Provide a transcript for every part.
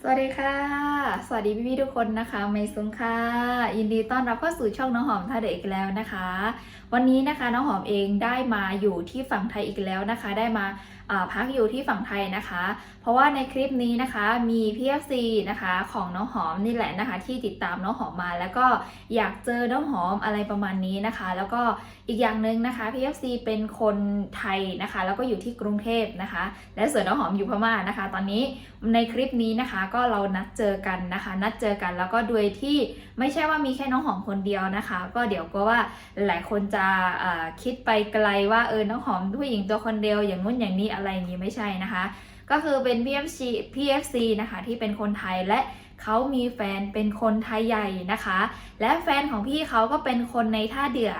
สวัสดีค่ะ สวัสดีพี่ๆทุกคนนะคะ ไมซุงค่ะ ยินดีต้อนรับเข้าสู่ช่องน้องหอมท่าเด็กอีกแล้วนะคะ วันนี้นะคะน้องหอมเองได้มาอยู่ที่ฝั่งไทยอีกแล้วนะคะ ได้มา พักอยู่ที่ฝั่งไทยนะคะ เพราะว่าในคลิปนี้นะคะมี PFC นะคะของน้องหอมนี่แหละนะคะที่ติดตามน้องหอมมาแล้วก็อยากเจอน้องหอมอะไรประมาณนี้นะคะ แล้วก็อีกอย่างหนึ่งนะคะ PFC เป็นคนไทยนะคะ แล้วก็อยู่ที่กรุงเทพนะคะ และส่วนน้องหอมอยู่พม่านะคะ ตอนนี้ในคลิปนี้นะคะก็เรานัดเจอกันนะคะ นัดเจอกันแล้วก็โดยที่ไม่ใช่ว่ามีแค่น้องหอมคนเดียวนะคะ ก็เดี๋ยวก็ว่าหลายคนจะคิดไปไกลว่าเออน้องหอมผู้หญิงตัวคนเดียวอย่างนู้นอย่างนี้อะไรอย่างนี้ไม่ใช่นะคะ ก็คือเป็น PFC PFC นะคะที่เป็นคนไทยและเขามีแฟนเป็นคนไทยใหญ่นะคะ และแฟนของพี่เขาก็เป็นคนในท่าเดือ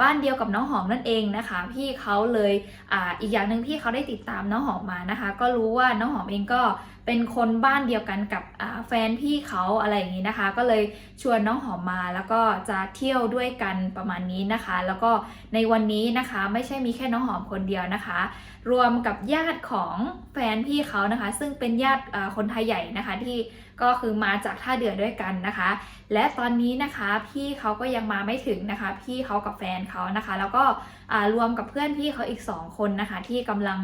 บ้านเดียวกับน้องหอมนั่นเองนะคะ พี่เขาเลยออีกอย่างหนึ่งพี่เขาได้ติดตามน้องหอมมานะคะ ก็รู้ว่าน้องหอมเองก็ เป็นคนบ้านเดียวกันกับแฟนพี่เขาอะไรอย่างนี้นะคะ ก็เลยชวนน้องหอมมาแล้วก็จะเที่ยวด้วยกันประมาณนี้นะคะ แล้วก็ในวันนี้นะคะไม่ใช่มีแค่น้องหอมคนเดียวนะคะ รวมกับญาติของแฟนพี่เขานะคะ ซึ่งเป็นญาติคนไทยใหญ่นะคะที่ก็คือมาจากท่าเดือด้วยกันนะคะ และตอนนี้นะคะพี่เขาก็ยังมาไม่ถึงนะคะ พี่เขากับแฟนเขานะคะ แล้วก็รวมกับเพื่อนพี่เขาอีก 2 คนนะคะ ที่กำลัง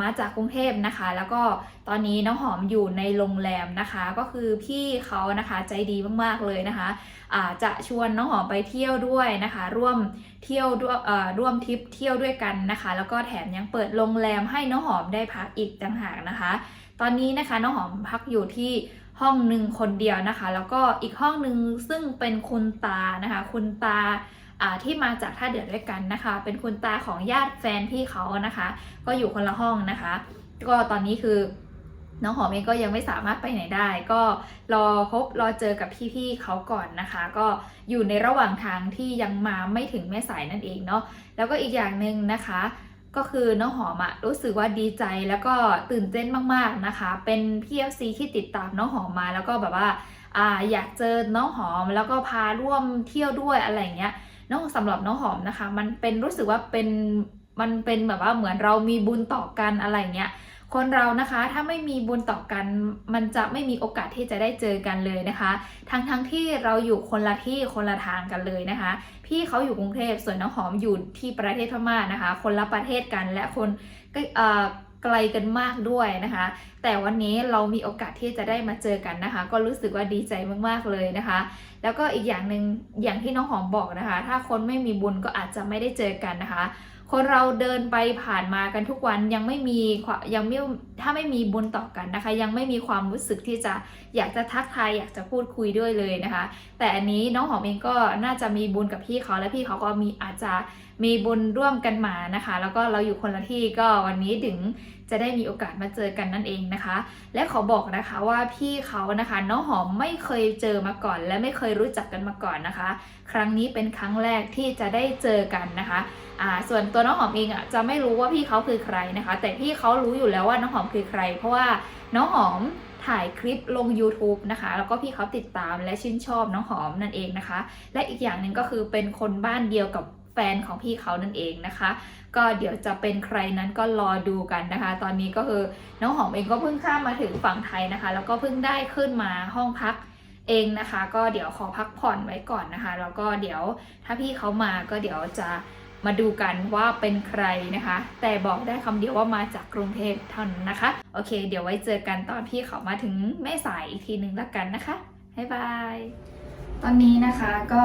มาจากกรุงเทพนะคะ แล้วก็ตอนนี้น้องหอมอยู่ในโรงแรมนะคะ ก็คือพี่เขานะคะใจดีมากๆเลยนะคะอ่าจะชวนน้องหอมไปเที่ยวด้วยนะคะ ร่วมเที่ยวด้วยร่วมทริปเที่ยวด้วยกันนะคะ แล้วก็แถมยังเปิดโรงแรมให้น้องหอมได้พักอีกต่างหากนะคะ ตอนนี้นะคะน้องหอมพักอยู่ที่ห้องหนึ่งคนเดียวนะคะ แล้วก็อีกห้องหนึ่งซึ่งเป็นคุณตานะคะ คุณตา ที่มาจากท่าเดือดด้วยกันนะคะ เป็นคุณตาของญาติแฟนพี่เขานะคะ ก็อยู่คนละห้องนะคะ ก็ตอนนี้คือน้องหอมเองก็ยังไม่สามารถไปไหนได้ ก็รอพบรอเจอกับพี่ๆเขาก่อนนะคะ ก็อยู่ในระหว่างทางที่ยังมาไม่ถึงแม่สายนั่นเองเนาะแล้วก็อีกอย่างหนึ่งนะคะ ก็คือน้องหอมอะรู้สึกว่าดีใจแล้วก็ตื่นเต้นมากๆนะคะ เป็นพี่ FC ที่ติดตามน้องหอมมา แล้วก็แบบว่าออยากเจอน้องหอมแล้วก็พาร่วมเที่ยวด้วยอะไรอย่างเงี้ย น้องสำหรับน้องหอมนะคะ มันเป็นรู้สึกว่าเป็นมันเป็นแบบว่าเหมือนเรามีบุญต่อกันอะไรเงี้ยคนเรานะคะถ้าไม่มีบุญต่อกัน มันจะไม่มีโอกาสที่จะได้เจอกันเลยนะคะ ทั้งทั้งที่เราอยู่คนละที่คนละทางกันเลยนะคะ พี่เขาอยู่กรุงเทพส่วนน้องหอมอยู่ที่ประเทศพม่านะคะ คนละประเทศกันและคนก็เอ่อ ไกลกันมากด้วยนะคะ แต่วันนี้เรามีโอกาสที่จะได้มาเจอกันนะคะ ก็รู้สึกว่าดีใจมากๆเลยนะคะ แล้วก็อีกอย่างหนึ่งอย่างที่น้องหอมบอกนะคะ ถ้าคนไม่มีบุญก็อาจจะไม่ได้เจอกันนะคะ คนเราเดินไปผ่านมากันทุกวันยังไม่มียังไม่ถ้าไม่มีบุญต่อกันนะคะ ยังไม่มีความรู้สึกที่จะอยากจะทักทายอยากจะพูดคุยด้วยเลยนะคะ แต่อันนี้น้องหอมเองก็น่าจะมีบุญกับพี่เขาและพี่เขาก็มีอาจจะมีบุญร่วมกันมานะคะ แล้วก็เราอยู่คนละที่ก็วันนี้ถึง จะได้มีโอกาสมาเจอกันนั่นเองนะคะ และขอบอกนะคะว่าพี่เขานะคะน้องหอมไม่เคยเจอมาก่อน และไม่เคยรู้จักกันมาก่อนนะคะ ครั้งนี้เป็นครั้งแรกที่จะได้เจอกันนะคะอ่าส่วนตัวน้องหอมเองอะจะไม่รู้ว่าพี่เขาคือใครนะคะ แต่พี่เขารู้อยู่แล้วว่าน้องหอมคือใคร เพราะว่าน้องหอมถ่ายคลิปลง YouTube นะคะ แล้วก็พี่เขาติดตามและชื่นชอบน้องหอมนั่นเองนะคะ และอีกอย่างหนึ่งก็คือเป็นคนบ้านเดียวกับ แฟนของพี่เขานั่นเองนะคะ ก็เดี๋ยวจะเป็นใครนั้นก็รอดูกันนะคะ ตอนนี้ก็คือน้องหอมเองก็เพิ่งข้ามมาถึงฝั่งไทยนะคะ แล้วก็เพิ่งได้ขึ้นมาห้องพักเองนะคะ ก็เดี๋ยวขอพักผ่อนไว้ก่อนนะคะ แล้วก็เดี๋ยวถ้าพี่เขามาก็เดี๋ยวจะมาดูกันว่าเป็นใครนะคะ แต่บอกได้คำเดียวว่ามาจากกรุงเทพเท่านั้นนะคะ โอเค เดี๋ยวไว้เจอกันตอนพี่เขามาถึงแม่สายอีกทีหนึ่งละกันนะคะบ๊ายบาย ตอนนี้นะคะก็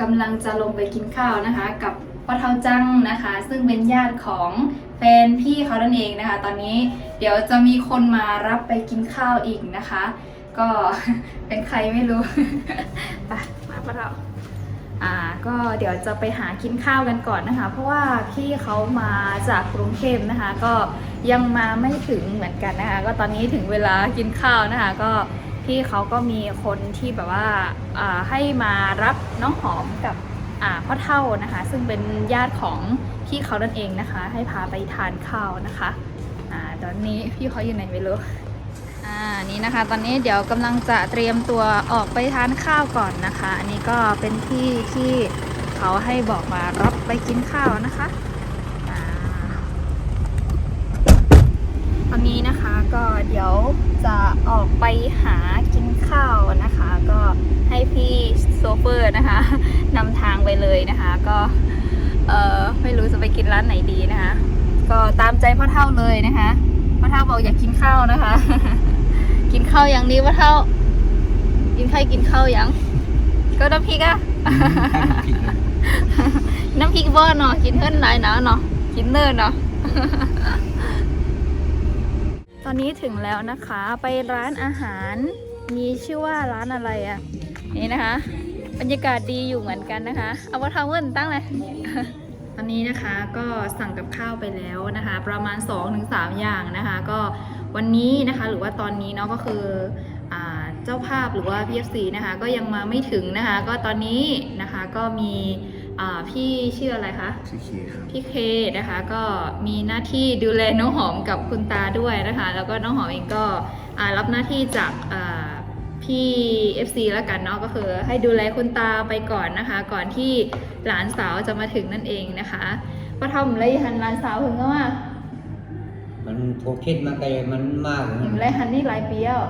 กำลังจะลงไปกินข้าวนะคะ กับพ่อเท่าจังนะคะ ซึ่งเป็นญาติของแฟนพี่เขานั่นเองนะคะ ตอนนี้เดี๋ยวจะมีคนมารับไปกินข้าวอีกนะคะ ก็เป็นใครไม่รู้ ไปมาพ่อเท่าอ่าก็เดี๋ยวจะไปหากินข้าวกันก่อนนะคะ เพราะว่าพี่เขามาจากกรุงเทพนะคะ ก็ยังมาไม่ถึงเหมือนกันนะคะ ก็ตอนนี้ถึงเวลากินข้าวนะคะ ก็ พี่เขาก็มีคนที่แบบว่าให้มารับน้องหอมกับพ่อเท่านะคะ ซึ่งเป็นญาติของพี่เขานั่นเองนะคะ ให้พาไปทานข้าวนะคะอ่าตอนนี้พี่เขาอยู่ไหนไม่รู้อ่านี่นะคะ ตอนนี้เดี๋ยวกำลังจะเตรียมตัวออกไปทานข้าวก่อนนะคะ อันนี้ก็เป็นที่ที่เขาให้บอกมารับไปกินข้าวนะคะอ่า ตอนนี้นะคะก็เดี๋ยวจะออกไปหากินข้าวนะคะ ก็ให้พี่โซเฟอร์นะคะนำทางไปเลยนะคะ ก็เออไม่รู้จะไปกินร้านไหนดีนะคะ ก็ตามใจพ่อเท่าเลยนะคะพ่อเท่าบอกอยากกินข้าวนะคะ กินข้าวอย่างนี้พ่อเท่า กินใครกินข้าวยัง ก็น้ำพริกอะน้ำพริกเบอร์เนาะกินเท่นไหนเนาะเนาะกินเนินเนาะ อนนี้ถึงแล้วนะคะไปร้านอาหารมีชื่อว่าร้านอะไรอะ่ะนี่นะคะ บรรยากาศดีอยู่เหมือนกันนะคะ เอาว่าทำเงินตั้งเลยตอนนี้นะคะก็สั่งกับข้าวไปแล้วนะคะ ประมาณ 2-3 อย่างนะคะ ก็วันนี้นะคะหรือว่าตอนนี้เนาะก็คือเจ้าภาพหรือว่า PFC นะคะก็ยังมาไม่ถึงนะคะ ก็ตอนนี้นะคะก็มี พี่ชื่ออะไรคะชื่อเคครับพี่เคนะคะ ก็มีหน้าที่ดูแลน้องหอมกับคุณตาด้วยนะคะ แล้วก็น้องหอมเองก็อ่ารับหน้าที่จากอ่าพี่ FC แล้วกันเนาะก็คือให้ดูแลคุณตาไปก่อนนะคะ ก่อนที่หลานสาวจะมาถึงนั่นเองนะคะป้าทอมไรหันหลานสาวถึงก็ว่ามันโทรคิดมาไกลมันมากถึงไรหันนี่หลายปีแล้ว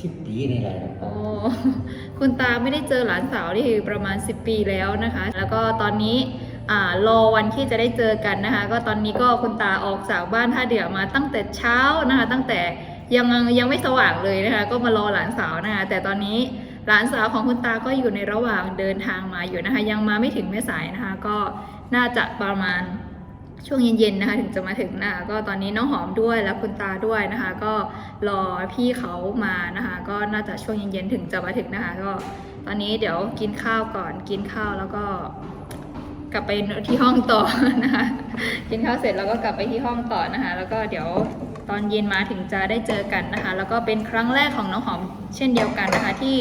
สิบปีนี่แหละโอ้ คุณตาไม่ได้เจอหลานสาวนี่คือประมาณ 10 ปีแล้วนะคะ แล้วก็ตอนนี้อ่ารอวันที่จะได้เจอกันนะคะ ก็ตอนนี้ก็คุณตาออกจากบ้านท่าเดือมาตั้งแต่เช้านะคะ ตั้งแต่ยังยังไม่สว่างเลยนะคะ ก็มารอหลานสาวนะคะ แต่ตอนนี้หลานสาวของคุณตาก็อยู่ในระหว่างเดินทางมาอยู่นะคะ ยังมาไม่ถึงแม่สายนะคะ ก็น่าจะประมาณ ช่วงเย็นๆนะคะถึงจะมาถึงนะคะก็ตอนนี้น้องหอมด้วยและคุณตาด้วยนะคะ ก็รอพี่เขามานะคะ ก็น่าจะช่วงเย็นๆถึงจะมาถึงนะคะ ก็ตอนนี้เดี๋ยวกินข้าวก่อนกินข้าวแล้วก็กลับไปที่ห้องต่อนะคะ กินข้าวเสร็จแล้วก็กลับไปที่ห้องต่อนะคะ แล้วก็เดี๋ยว ตอนเย็นมาถึงจะได้เจอกันนะคะ แล้วก็เป็นครั้งแรกของน้องหอมเช่นเดียวกันนะคะ ที่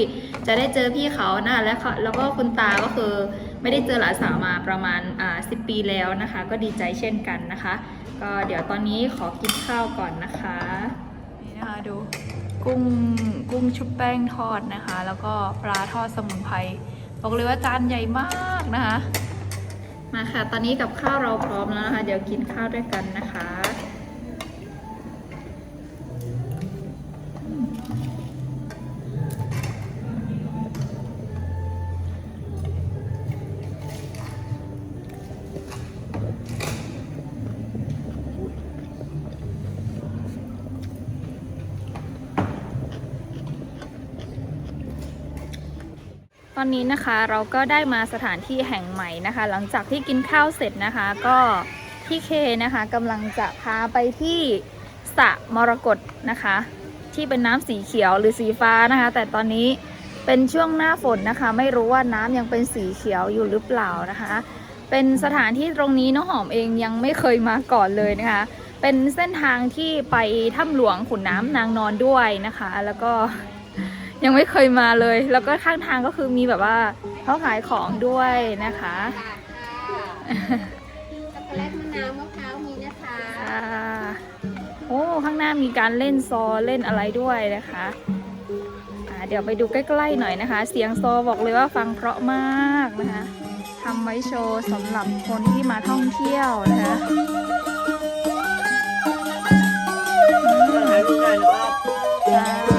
จะได้เจอพี่เขานะคะและเขาแล้วก็คุณตาก็คือไม่ได้เจอหลานสาวมาประมาณอ่าสิปีแล้วนะคะ ก็ดีใจเช่นกันนะคะ ก็เดี๋ยวตอนนี้ขอกินข้าวก่อนนะคะนี่นะคะดูกุ้งกุ้งชุบแป้งทอดนะคะ แล้วก็ปลาทอดสมุนไพรบอกเลยว่าจานใหญ่มากนะคะมาค่ะ ตอนนี้กับข้าวเราพร้อมแล้วนะคะ เดี๋ยวกินข้าวด้วยกันนะคะ อนนี้นะคะเราก็ได้มาสถานที่แห่งใหม่นะคะ หลังจากที่กินข้าวเสร็จนะคะ ก็พี่เคนะคะกำลังจะพาไปที่สระมรกตนะคะ ที่เป็นน้ำสีเขียวหรือสีฟ้านะคะ แต่ตอนนี้เป็นช่วงหน้าฝนนะคะ ไม่รู้ว่าน้ำยังเป็นสีเขียวอยู่หรือเปล่านะคะ เป็นสถานที่ตรงนี้น้องหอมเองยังไม่เคยมาก่อนเลยนะคะ เป็นเส้นทางที่ไปถ้ำหลวงขุนน้ำนางนอนด้วยนะคะ แล้วก็ ยังไม่เคยมาเลย แล้วก็ข้างทางก็คือมีแบบว่าเขาขายของด้วยนะคะตาดค่ะช็อกโกแลตมะนาวมะพร้าวมีนะคะอ่าโอ้ข้างหน้ามีการเล่นซอเล่นอะไรด้วยนะคะอ่าเดี๋ยวไปดูใกล้ๆหน่อยนะคะ เสียงซอบอกเลยว่าฟังเพราะมากนะคะทำไว้โชว์สำหรับคนที่มาท่องเที่ยวนะคะจ้า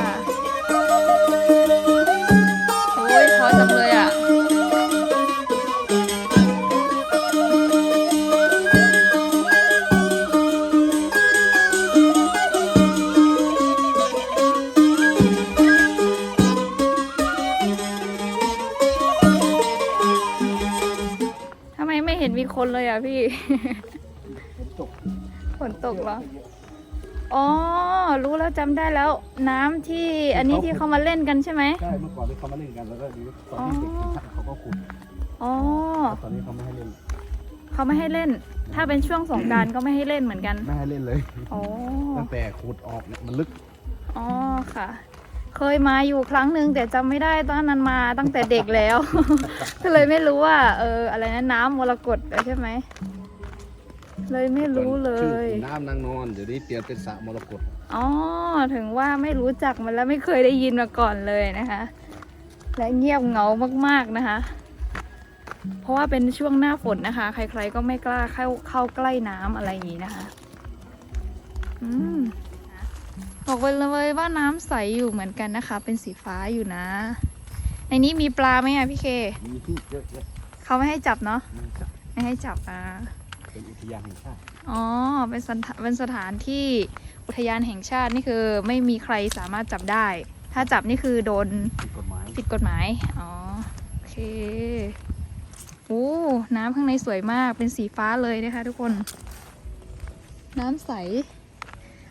ฝนตกเหรอ อ๋อ รู้แล้วจำได้แล้ว น้ำที่อันนี้ที่เขามาเล่นกันใช่ไหม ใช่เมื่อก่อนที่เขามาเล่นกันแล้วก็ดีตอนที่เด็กกินข้าวเขาก็ขุดอ๋อแต่ตอนนี้เขาไม่ให้เล่นเขาไม่ให้เล่น ถ้าเป็นช่วงสงกรารก็ไม่ให้เล่นเหมือนกัน ไม่ให้เล่นเลย อ๋อ ตั้งแต่ขุดออกเนี่ยมันลึกอ๋อค่ะ เคยมาอยู่ครั้งหนึ่งแต่จำไม่ได้ตอนนั้นมาตั้งแต่เด็กแล้ว ก็เลยไม่รู้ว่า เอออะไรนะน้ำมรกตใช่ไหม เลยไม่รู้เลชื่อยน้ำนางนอนเดี๋ยวนี้เปลี่ยนเป็นสระมรกตอ๋อ ถึงว่าไม่รู้จักมันแล้วไม่เคยได้ยินมาก่อนเลยนะคะ และเงียบเหงามากๆนะคะ เพราะว่าเป็นช่วงหน้าฝนนะคะ ใครๆก็ไม่กล้าเข้าเข้าใกล้น้ำอะไรอย่างนี้นะคะ อืมบอกไปเลยว่าน้ำใสอยู่เหมือนกันนะคะ เป็นสีฟ้าอยู่นะ ในนี้มีปลาไหมอะพี่เค มีที่เยอะแยะเขาไม่ให้จับเนาะนี่ครับไม่ให้จับอะ เป็นอุทยานแห่งชาติ อ๋อ เป็นสถานเป็นสถานที่อุทยานแห่งชาตินี่คือไม่มีใครสามารถจับได้ ถ้าจับนี่คือโดนผิดกฎหมาย ผิดกฎหมาย อ๋อ โอเค โอ้ น้ำข้างในสวยมาก เป็นสีฟ้าเลยนะคะทุกคน น้ำใส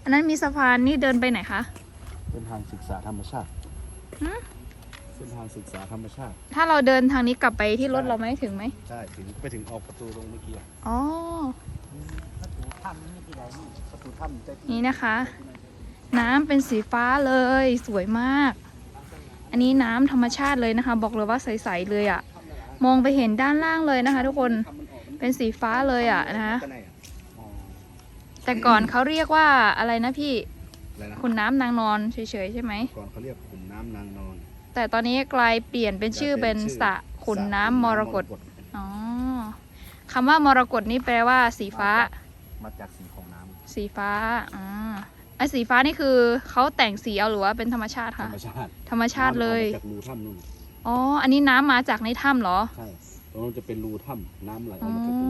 อันนั้นมีสะพานนี่เดินไปไหนคะ เป็นทางศึกษาธรรมชาติฮะ เป็นทางศึกษาธรรมชาติ ถ้าเราเดินทางนี้กลับไปที่รถเราไหมถึงไหมใช่ถึงไปถึงออกประตูตรงเมื่อกี้อะอ๋อประตูถ้ำนี่ที่ไหนนี่ประตูถ้ำใจที่นี่นะคะ น้ำเป็นสีฟ้าเลยสวยมาก อันนี้น้ำธรรมชาติเลยนะคะ บอกเลยว่าใสๆเลยอะ่ะ มองไปเห็นด้านล่างเลยนะคะ ทุกคนถ้ำมันออกมันเป็นสีฟ้าเลยอะ่ะนะคะไปไหนอะอ๋อแต่ก่อนเขาเรียกว่าอะไรนะพี่อะไรนะขุนน้ำนางนอนเฉยๆใช่ไหมก่อนเขาเรียกขุนน้ำนางนอน แต่ตอนนี้กลายเปลี่ยนเป็นชื่อเป็นสระขุนน้ำมรกตอ๋อคำว่ามรกตนี่แปลว่า สีฟ้า มาจากสีของน้ำสีฟ้าอ่าไอ้สีฟ้านี่คือเขาแต่งสีเอาหรือว่าเป็นธรรมชาติธรคะรมชาติธรรมชาติเลยน้ำออกมาจากรูถ้ำนู่นอ๋ออันนี้น้ำมาจากในถ้ำเหรอใช่ตรงนั้นจะเป็นรูถ้ำน้ำไหลออ๋อกอมาจากรู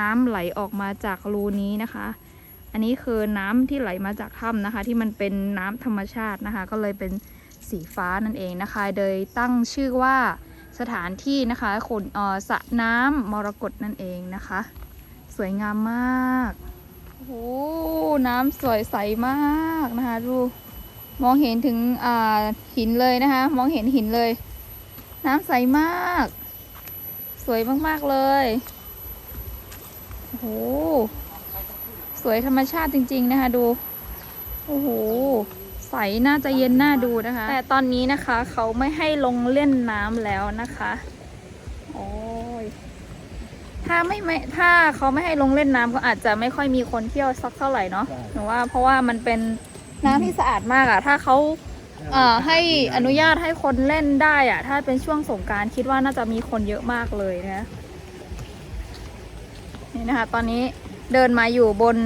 น้ำไหลออกมาจากรูนี้นะคะ อันนี้คือน้ำที่ไหลมาจากถ้ำนะคะ ที่มันเป็นน้ำธรรมชาตินะคะ ก็เลยเป็น สีฟ้านั่นเองนะคะ โดยตั้งชื่อว่าสถานที่นะคะขนออสระน้ำมรกตนั่นเองนะคะ สวยงามมากโอ้โหน้ำสวยใสมากนะคะดูมองเห็นถึงหินเลยนะคะ มองเห็นหินเลย น้ำใสมาก สวยมากๆเลยโอ้โหสวยธรรมชาติจริง ๆ นะคะ ดู โอ้โห ใสน่าจะเย็นน่าดูนะคะ แต่ตอนนี้นะคะเขาไม่ให้ลงเล่นน้ำแล้วนะคะโอ้ยถ้าไม่ไม่ถ้าเขาไม่ให้ลงเล่นน้ำก็อาจจะไม่ค่อยมีคนเที่ยวสักเท่าไหร่เนาะหนูว่าเพราะว่ามันเป็นน้ำที่สะอาดมากอะถ้าเขาเอ่อให้อนุญาตให้คนเล่นได้อะถ้าเป็นช่วงสงกรารคิดว่าน่าจะมีคนเยอะมากเลยนะนี่นะคะ ตอนนี้เดินมาอยู่บน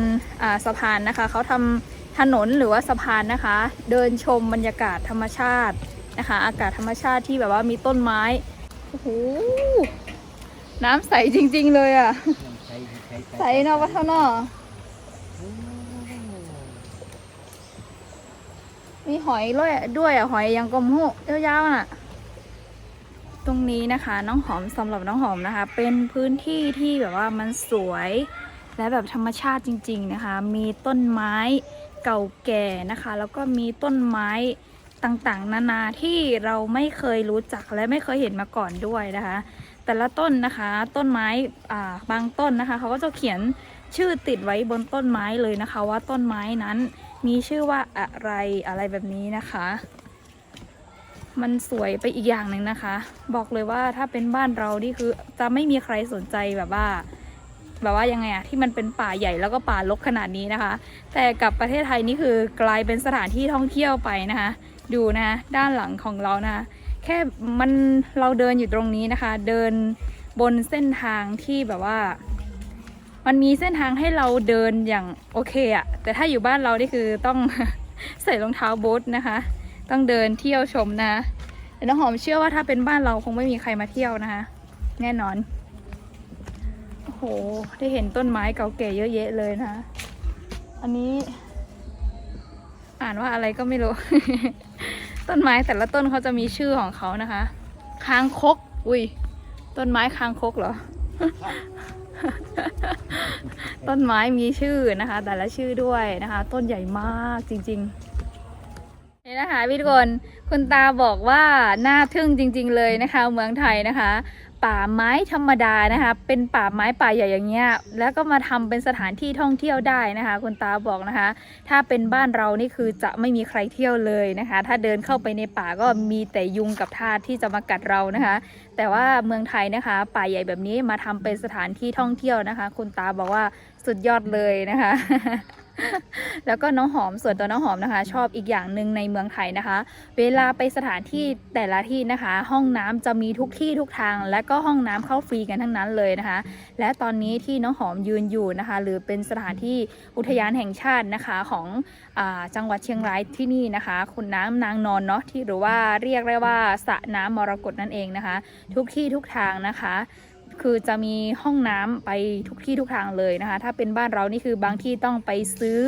อ่าสะพานนะคะเขาทำ ถนนหรือว่าสะพานนะคะ เดินชมบรรยากาศธรรมชาตินะคะ อากาศธรรมชาติที่แบบว่ามีต้นไม้โอ้โหน้ำใสจริง ๆ เลยอะใช้ใสเนาะวัฒนอมีหอยด้วยด้วยอะหอยยังกลมหูยาวๆน่ะ ตรงนี้นะคะน้องหอมสำหรับน้องหอมนะคะ เป็นพื้นที่ที่แบบว่ามันสวย และแบบธรรมชาติจริง ๆนะคะ มีต้นไม้ เก่าแก่นะคะ แล้วก็มีต้นไม้ต่างๆ นานาที่เราไม่เคยรู้จักและไม่เคยเห็นมาก่อนด้วยนะคะ แต่ละต้นนะคะ ต้นไม้บางต้นนะคะเขาก็จะเขียนชื่อติดไว้บนต้นไม้เลยนะคะ ว่าต้นไม้นั้นมีชื่อว่าอะไรอะไรแบบนี้นะคะ มันสวยไปอีกอย่างหนึ่งนะคะ บอกเลยว่าถ้าเป็นบ้านเรานี่คือจะไม่มีใครสนใจแบบว่า แบบว่ายังไงอะที่มันเป็นป่าใหญ่แล้วก็ป่ารกขนาดนี้นะคะ แต่กับประเทศไทยนี่คือกลายเป็นสถานที่ท่องเที่ยวไปนะคะ ดูนะคะด้านหลังของเรานะคะแค่มันเราเดินอยู่ตรงนี้นะคะ เดินบนเส้นทางที่แบบว่า มันมีเส้นทางให้เราเดินอย่างโอเคอะแต่ถ้าอยู่บ้านเรานี่คือต้องใส่รองเท้าบูทนะคะ ต้องเดินเที่ยวชมนะแต่น้องหอมเชื่อว่าถ้าเป็นบ้านเราคงไม่มีใครมาเที่ยวนะคะ แน่นอน หได้เห็นต้นไม้เก่าแก่เยอะแยะเลยนะคะอันนี้ อ่านว่าอะไรก็ไม่รู้ ต้นไม้แต่ละต้นเขาจะมีชื่อของเขานะคะ คางคก อุ้ย ต้นไม้คางคกเหรอ ต้นไม้มีชื่อนะคะ แต่ละชื่อด้วยนะคะ ต้นใหญ่มากจริง ๆนี่นะคะพี่ทุกคนคุณตาบอกว่าน่าทึ่งจริง ๆ เลยนะคะ เมืองไทยนะคะ ป่าไม้ธรรมดานะคะ เป็นป่าไม้ป่าใหญ่อย่างเงี้ย แล้วก็มาทำเป็นสถานที่ท่องเที่ยวได้นะคะ คุณตาบอกนะคะ ถ้าเป็นบ้านเรานี่คือจะไม่มีใครเที่ยวเลยนะคะ ถ้าเดินเข้าไปในป่าก็มีแต่ยุงกับทาสที่จะมากัดเรานะคะ แต่ว่าเมืองไทยนะคะ ป่าใหญ่แบบนี้มาทำเป็นสถานที่ท่องเที่ยวนะคะ คุณตาบอกว่าสุดยอดเลยนะคะ แล้วก็น้องหอมส่วนตัวน้องหอมนะคะ ชอบอีกอย่างหนึ่งในเมืองไทยนะคะ เวลาไปสถานที่แต่ละที่นะคะ ห้องน้ำจะมีทุกที่ทุกทาง และก็ห้องน้ำเข้าฟรีกันทั้งนั้นเลยนะคะ และตอนนี้ที่น้องหอมยืนอยู่นะคะ หรือเป็นสถานที่อุทยานแห่งชาตินะคะของอาจังหวัดเชียงรายที่นี่นะคะ คุณน้ำนางนอนเนาะที่หรือว่าเรียกได้ว่าสระน้ำมรกตนั่นเองนะคะ ทุกที่ทุกทางนะคะ คือจะมีห้องน้ำไปทุกที่ทุกทางเลยนะคะ ถ้าเป็นบ้านเรานี่คือบางที่ต้องไปซื้อ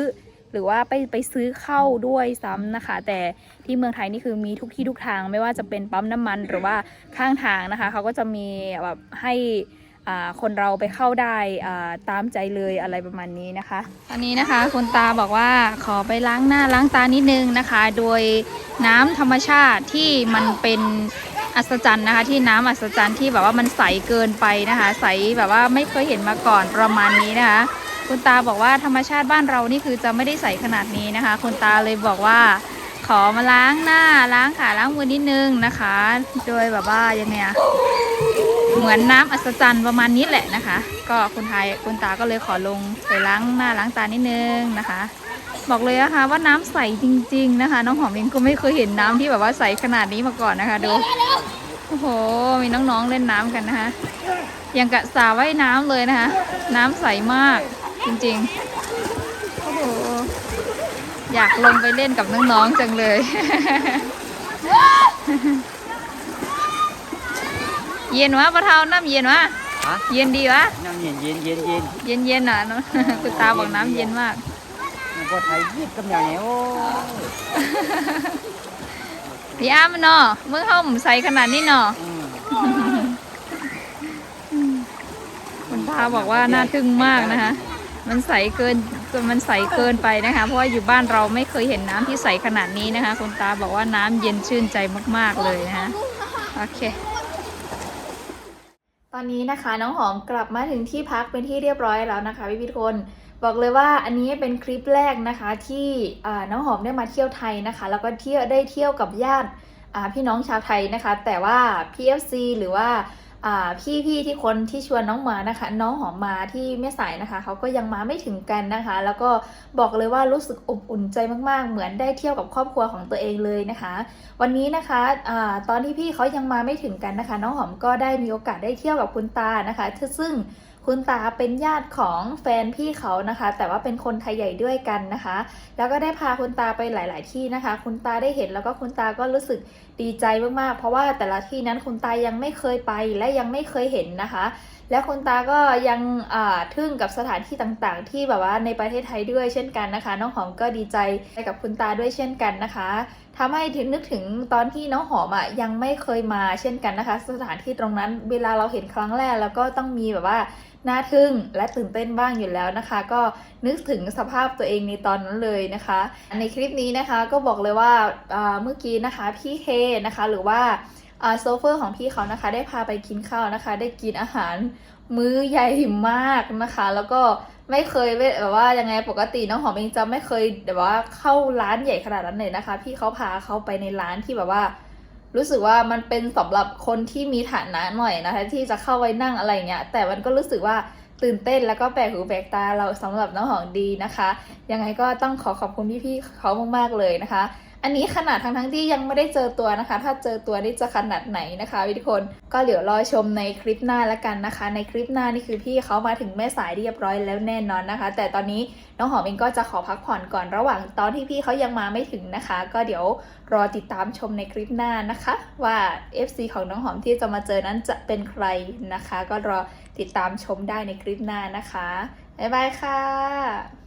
หรือว่าไปไปซื้อเข้าด้วยซ้ำนะคะ แต่ที่เมืองไทยนี่คือมีทุกที่ทุกทาง ไม่ว่าจะเป็นปั๊มน้ำมันหรือว่าข้างทางนะคะเขาก็จะมีแบบให้คนเราไปเข้าได้ตามใจเลยอะไรประมาณนี้นะคะ ตอนนี้นะคะคุณตาบอกว่าขอไปล้างหน้าล้างตานิดนึงนะคะ โดยน้ำธรรมชาติที่มันเป็น อัศจรรย์นะคะ ที่น้ำอัศจรรย์ที่แบบว่ามันใสเกินไปนะคะ ใสแบบว่าไม่เคยเห็นมาก่อนประมาณนี้นะคะ คุณตาบอกว่าธรรมชาติบ้านเรานี่คือจะไม่ได้ใสขนาดนี้นะคะ คุณตาเลยบอกว่าขอมาล้างหน้าล้างขาล้างมือนิดนึงนะคะ โดยแบบว่ายังไงอะเหมือนน้ำอัศจรรย์ประมาณนี้แหละนะคะ ก็คุณทายคุณตาก็เลยขอลงไปล้างหน้าล้างตานิดนึงนะคะ บอกเลยนะคะว่าน้ำใสจริง ๆ นะคะ น้องหอมเองก็ไม่เคยเห็นน้ำที่แบบว่าใสขนาดนี้มาก่อนนะคะดูโอ้โห มีน้องๆเล่นน้ำกันนะคะอย่างกับสระว่ายน้ำเลยนะคะ น้ำใสมากจริงๆโอ้โหอยากลงไปเล่นกับน้องๆจังเลยเย็นวะปะเทาน้ำเย็นวะฮะเย็นดีวะน้ำเย็นเย็นเย็นเย็นเย็นเย็นๆอะคุณตาบอกน้ำเย็นมาก มันก็ไทยยิบกับอย่างเนี้ยโอ้พี่อ้ามนเนาะเมื่อเข้าหมใสขนาดนี้เนาะอืมคุณตาบอกว่าน่าทึ่งมากนะคะ มันใสเกินมันใสเกินไปนะคะ เพราะว่าอยู่บ้านเราไม่เคยเห็นน้ำที่ใสขนาดนี้นะคะ คุณตาบอกว่าน้ำเย็นชื่นใจมาก ๆเลยนะคะโอเคตอนนี้นะคะน้องหอมกลับมาถึงที่พักเป็นที่เรียบร้อยแล้วนะคะพี่พิทคน บอกเลยว่าอันนี้เป็นคลิปแรกนะคะที่น้องหอมได้มาเที่ยวไทยนะคะ แล้วก็เที่ยวได้เที่ยวกับญาติพี่น้องชาวไทยนะคะ แต่ว่า PFC หรือว่าอ่พี่ๆที่คนที่ชวนน้องมานะคะ น้องหอมมาที่แม่สายนะคะเขาก็ยังมาไม่ถึงกันนะคะ แล้วก็บอกเลยว่ารู้สึกอบอุ่นใจมากๆ เหมือนได้เที่ยวกับครอบครัวของตัวเองเลยนะคะ วันนี้นะคะอาตอนที่พี่เขายังมาไม่ถึงกันนะคะ น้องหอมก็ได้มีโอกาสได้เที่ยวกับคุณตานะคะซึ่ง คุณตาเป็นญาติของแฟนพี่เขานะคะ แต่ว่าเป็นคนไทยใหญ่ด้วยกันนะคะ แล้วก็ได้พาคุณตาไปหลาย ๆ ที่นะคะ คุณตาได้เห็นแล้วก็คุณตาก็รู้สึกดีใจมาก ๆ เพราะว่าแต่ละที่นั้นคุณตายังไม่เคยไปและยังไม่เคยเห็นนะคะ และคุณตาก็ยังอ่าทึ่งกับสถานที่ต่าง ๆ ที่แบบว่าในประเทศไทยด้วยเช่นกันนะคะ น้องหอมก็ดีใจกับคุณตาด้วยเช่นกันนะคะ ทำให้ถึงนึกถึงตอนที่น้องหอมอะยังไม่เคยมาเช่นกันนะคะ สถานที่ตรงนั้นเวลาเราเห็นครั้งแรกแล้วก็ต้องมีแบบว่าน่าทึ่งและตื่นเต้นบ้างอยู่แล้วนะคะ ก็นึกถึงสภาพตัวเองในตอนนั้นเลยนะคะ ในคลิปนี้นะคะก็บอกเลยว่าเมื่อกี้นะคะพี่เคนะคะหรือว่าโซเฟอร์ของพี่เขานะคะ ได้พาไปกินข้าวนะคะ ได้กินอาหารมื้อใหญ่มากนะคะ แล้วก็ ไม่เคยแบบว่ายังไงปกติน้องหอมเองจะไม่เคยแบบว่าเข้าร้านใหญ่ขนาดนั้นเลยนะคะ พี่เขาพาเขาไปในร้านที่แบบว่า รู้สึกว่ามันเป็นสำหรับคนที่มีฐานะหน่อยนะคะ ที่จะเข้าไปนั่งอะไรเงี้ย แต่มันก็รู้สึกว่าตื่นเต้นแล้วก็แปลกหูแปลกตาเราสำหรับน้องหอมดีนะคะ ยังไงก็ต้องขอขอบคุณพี่ๆเขามากๆเลยนะคะ อันนี้ขนาดทั้งทั้งๆที่ยังไม่ได้เจอตัวนะคะ ถ้าเจอตัวนี่จะขนาดไหนนะคะทุกคนก็เดี๋ยวรอชมในคลิปหน้าล้วกันนะคะ ในคลิปหน้านี่คือพี่เขามาถึงแม่สายเรียบร้อยแล้วแน่นอนนะคะ แต่ตอนนี้น้องหอมเองก็จะขอพักผ่อนก่อนระหว่างตอนที่พี่เขายังมาไม่ถึงนะคะ ก็เดี๋ยวรอติดตามชมในคลิปหน้านะคะ ว่า FC ของน้องหอมที่จะมาเจอนั้นจะเป็นใครนะคะ ก็รอติดตามชมได้ในคลิปหน้านะคะบ๊ายบายค่ะ